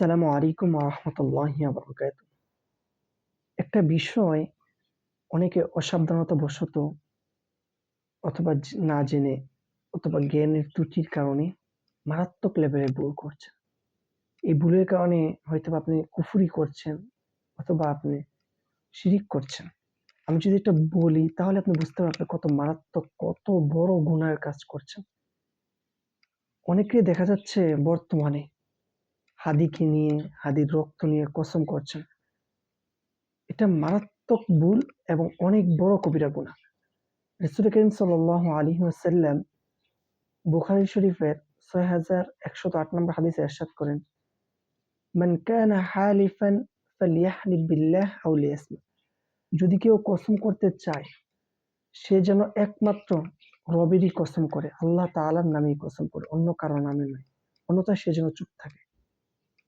আসসালামু আলাইকুম রহমতুল্লাহ বরকাত একটা বিষয় অনেকে অসাবধানতা বশত অথবা না জেনে অথবা জ্ঞানের ত্রুটির কারণে মারাত্মক লেভেলে ভুল করছেন। এই ভুলের কারণে হয়তো আপনি কুফুরি করছেন অথবা আপনি শিরিক করছেন। আমি যদি এটা বলি, তাহলে আপনি বুঝতে পারবেন কত মারাত্মক, কত বড় গুনার কাজ করছেন। অনেকে দেখা যাচ্ছে বর্তমানে হাদিকে নিয়ে, হাদির রক্ত নিয়ে কসম করছেন? এটা মারাত্মক ভুল এবং অনেক বড় কবিরা গুনাহ। রসুল করিম সাল আলী ওয়াসাল্লাম বুখারি শরীফের ছয় হাজার আট নম্বর হাদিসে এরশাদ করেন যদি কেউ কসম করতে চায়, সে যেন একমাত্র রবেরই কসম করে, আল্লাহ তাআলার নামেই কসম করে, অন্য কারও নামে নয়। অন্যথায় সে যেন চুপ থাকে।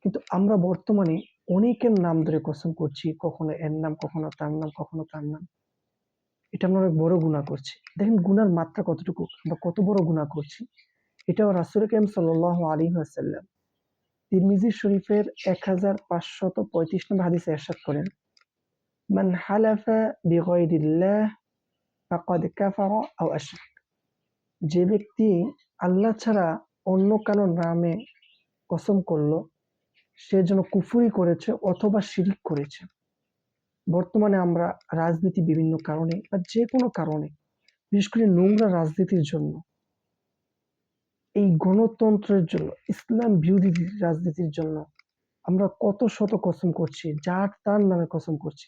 কিন্তু আমরা বর্তমানে অনেকের নাম ধরে কসম করছি, কখনো এর নাম, কখনো তার নাম, কখনো তার নাম। এটা আমরা অনেক বড় গুনাহ করছি। দেখেন গুনার মাত্রা কতটুকু? আমরা কত বড় গুনাহ করছি। এটাও রাসুল কেম সাল আলী আসাল্লাম তিরমিজি শরীফের এক হাজার পাঁচশত পঁয়ত্রিশ নম্বর হাদিসে এরশাদ করেন, মান হালাফা বিগয়রিল্লাহ ফাকাদ কাফারা আও আশরাক। যে ব্যক্তি আল্লাহ ছাড়া অন্য কারও নামে কসম করল সে যেন কুফুরি করেছে অথবা শিরিক করেছে। বর্তমানে আমরা রাজনীতি বিভিন্ন কারণে বা যে কোনো কারণে, বিশেষ করে নোংরা রাজনীতির জন্য, এই গণতন্ত্রের জন্য, ইসলাম বিরোধী রাজনীতির জন্য আমরা কত শত কসম করছি, যার তার নামে কসম করছি।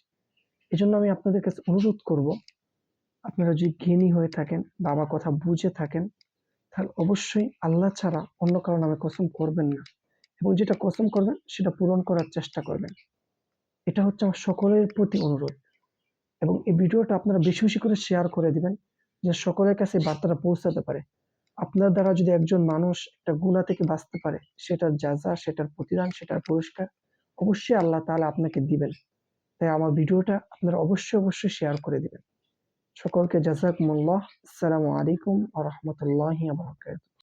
এজন্য আমি আপনাদের কাছে অনুরোধ করব, আপনারা যদি জ্ঞানী হয়ে থাকেন বা আমার কথা বুঝে থাকেন, তাহলে অবশ্যই আল্লাহ ছাড়া অন্য কারও নামে কসম করবেন না। এবং যেটা কসম করবেন, সেটা পূরণ করার চেষ্টা করবেন। এটা হচ্ছে আমার সকলের প্রতি অনুরোধ। এবং এই ভিডিওটা আপনারা বেশি বেশি করে শেয়ার করে দিবেন, যে সকলের কাছে বার্তাটা পৌঁছাতে পারে। আপনার দ্বারা যদি একজন মানুষ একটা গুণা থেকে বাঁচতে পারে, সেটার যাজা সেটার প্রতিদান, সেটার পুরস্কার, অবশ্যই আল্লাহ তাআলা আপনাকে দিবেন। তাই আমার ভিডিওটা আপনারা অবশ্যই অবশ্যই শেয়ার করে দিবেন। সকলকে জাজাকুমুল্লাহ। আসসালামু আলাইকুম ওয়া রাহমাতুল্লাহি